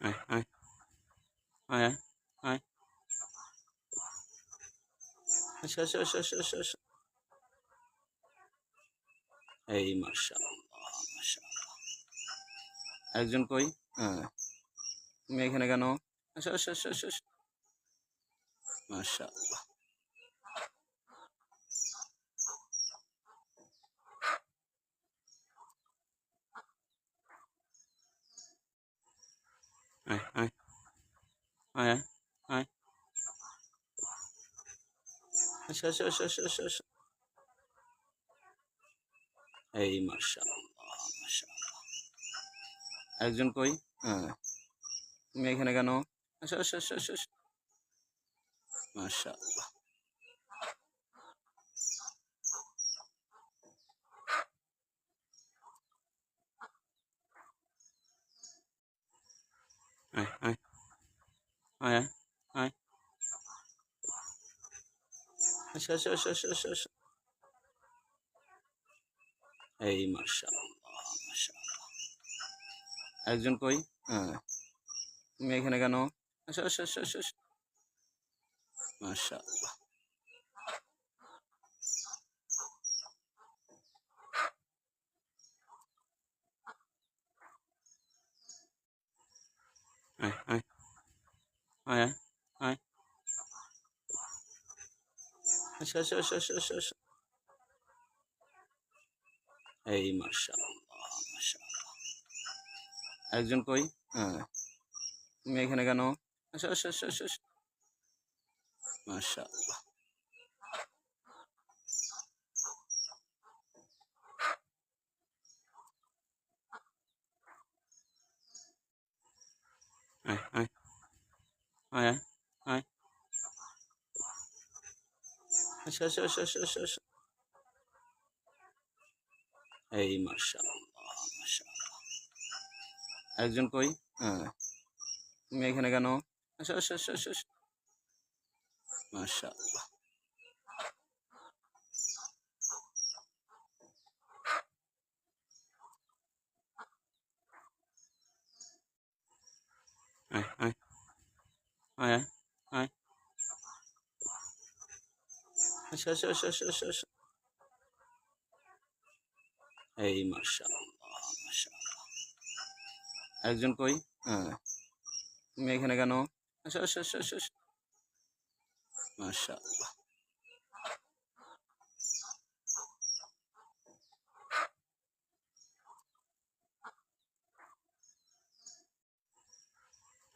আয় আয় আয় আয় আয় আচ্ছা আসো আসো আসো এই একজন কই? হ্যাঁ। তুমি এখানে কেন? আচ্ছা আচ্ছা আচ্ছা আচ্ছা আসো মাশাআল্লাহ আয় আয় আয় আয় আয় এই মাশাআল্লাহ একজন কই? হ্যাঁ। তুমি এখানে কেন? আসো আসো আসো মাশাআল্লাহ। আয় আয় আয় আয় আয় আসো আসো আসো এই একজন কই? হ্যাঁ। তুমি এখানে কেন? আসো আসো আসো আয় আয় আসো আসো আসো আসো আসো আসো এই একজন কই? হ্যাঁ। তুমি এখানে কেন? আয় আয়। আয় আয়। আসো আসো এই একজন কই? হ্যাঁ। তুমি এখানে কেন? আসো আসো আসো আসো আসো মাশাআল্লাহ আয়। আয় আয় আয় আয় আসো আসো আসো আসো আসো আসো এই একজন কই? হ্যাঁ। তুমি এখানে কেন?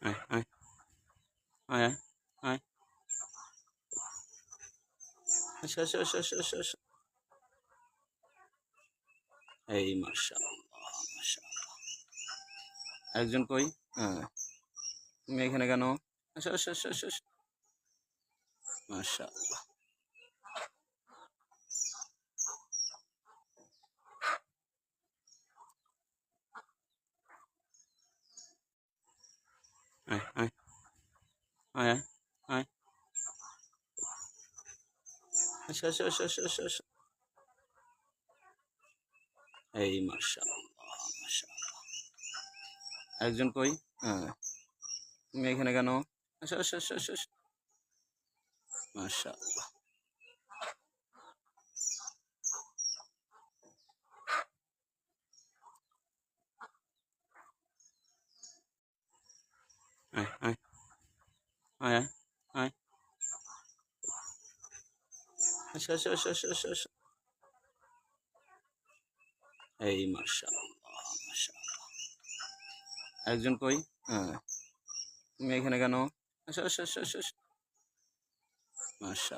আয় আয় আয় আসো আসো আসো আসো আসো আসো এই একজন কই? হ্যাঁ। তুমি এখানে কেন? আসো আসো আসো আসো আসো মাশাআল্লাহ আয় আয় আয় আয় আয় আসো আসো আসো এই একজন কই? হ্যাঁ। তুমি এখানে কেন? আসো আসো আসো আসো আসো মাশাআল্লাহ আয় আয় আয় আয় আয় আসো আসো আসো আসো আসো আসো এই একজন কই? হ্যাঁ। তুমি এখানে কেন? আসো